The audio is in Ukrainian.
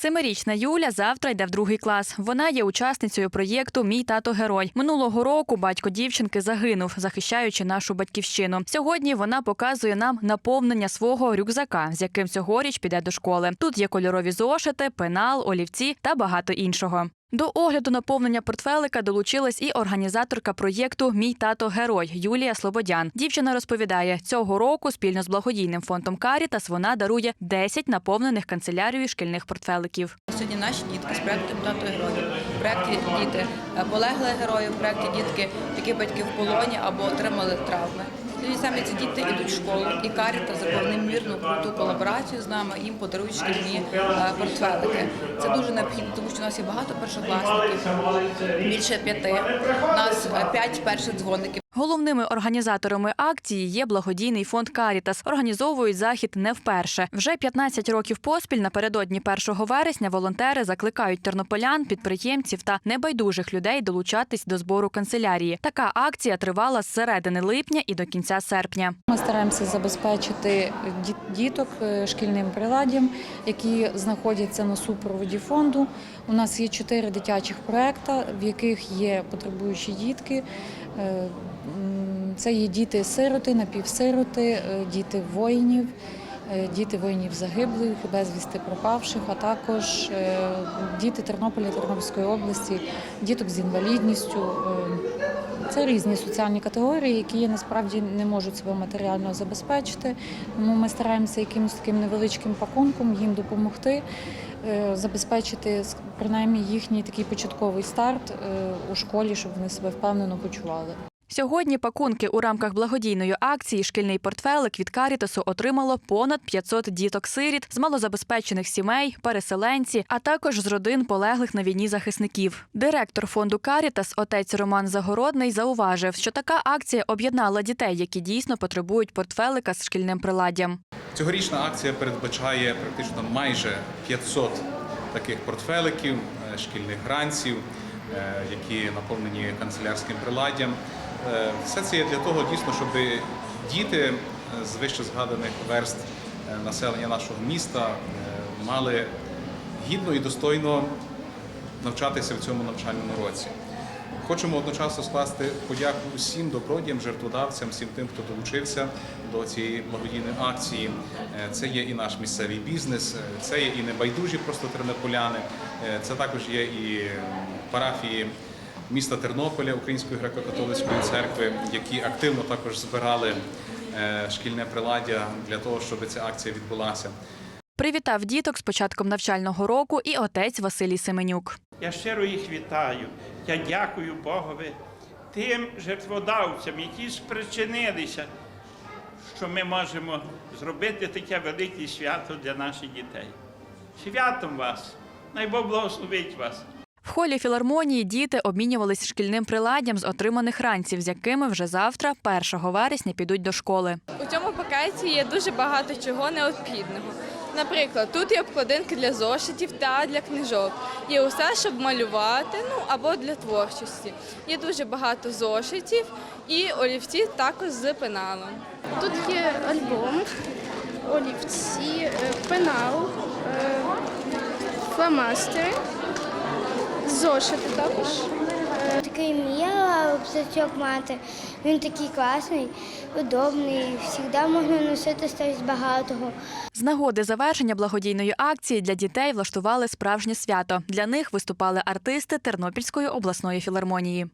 Семирічна Юля завтра йде в другий клас. Вона є учасницею проєкту Мій тато герой. Минулого року батько дівчинки загинув, захищаючи нашу батьківщину. Сьогодні вона показує нам наповнення свого рюкзака, з яким цьогоріч піде до школи. Тут є кольорові зошити, пенал, олівці та багато іншого. До огляду наповнення портфелика долучилась і організаторка проєкту Мій тато герой Юлія Слободян. Дівчина розповідає, цього року спільно з благодійним фондом Карітас вона дарує 10 наповнених канцелярією шкільних портфеликів. Сьогодні наші дітки з проєктом «Тато герой. Проєкт діти полеглих героїв, в проєкті дітки, які батьки в полоні або отримали травми. Тоді саме ці діти йдуть в школу, і Каріта зробив мірну круту колаборацію з нами. Їм подарують шкільні е, портфелики. Це дуже необхідно, тому що у нас є багато першокласників, більше п'яти. У нас е, п'ять перших дзвоників. Головними організаторами акції є благодійний фонд Карітас. Організовують захід не вперше. Вже 15 років поспіль напередодні 1 вересня волонтери закликають тернополян, підприємців та небайдужих людей долучатись до збору канцелярії. Така акція тривала з середини липня і до кінця серпня. Ми стараємося забезпечити діток е, шкільним приладдям, які знаходяться на супроводі фонду. У нас є чотири дитячих проекти, в яких є потребуючі дітки. Це є діти-сироти, напівсироти, е, діти воїнів, е, діти воїнів загиблих, безвісти пропавших, а також е, діти Тернополя, Тернопільської області, діток з інвалідністю. Це різні соціальні категорії, які насправді не можуть себе матеріально забезпечити. Тому ми стараємося якимось таким невеличким пакунком їм допомогти, забезпечити принаймні їхній такий початковий старт у школі, щоб вони себе впевнено почували. Сьогодні пакунки у рамках благодійної акції Шкільний портфелик від Карітасу отримало понад 500 діток-сиріт з малозабезпечених сімей, переселенці, а також з родин полеглих на війні захисників. Директор фонду Карітас, отець Роман Загородний, зауважив, що така акція об'єднала дітей, які дійсно потребують портфелика з шкільним приладдям. Цьогорічна акція передбачає практично майже 500 таких портфеликів, е, шкільних ранців, е, які наповнені канцелярським приладдям. Е, Все це є для того, дійсно, щоб діти з вище згаданих верст е, населення нашого міста е, мали гідно і достойно навчатися в цьому навчальному році. Хочемо одночасно скласти подяку усім добродіям, жертводавцям, всім тим, хто долучився до цієї благодійної акції. Це є і наш місцевий бізнес, це є і небайдужі просто тернополяни, це також є і парафії міста Тернополя Української греко-католицької церкви, які активно також збирали е, шкільне приладдя для того, щоб ця акція відбулася. Привітав діток з початком навчального року і отець Василій Семенюк. Я щиро їх вітаю. Я дякую Богові тим жертводавцям, які спричинилися, що ми можемо зробити таке велике свято для наших дітей. Святом вас! Най Бог благословить вас! Холі філармонії діти обмінювались шкільним приладдям з отриманих ранців, з якими вже завтра, 1 вересня, підуть до школи. У цьому пакеті є дуже багато чого необхідного. Наприклад, тут є обкладинки для зошитів та для книжок. Є усе, щоб малювати, ну або для творчості. Є дуже багато зошитів і олівці також з пеналом. Тут є альбом, олівці, е, пенал, е, фломастери, зошити також. Такий міла рюкзачок мати. Він такий класний, удобний, завжди можна носити щось багатого. З нагоди завершення благодійної акції для дітей влаштували справжнє свято. Для них виступали артисти Тернопільської обласної філармонії.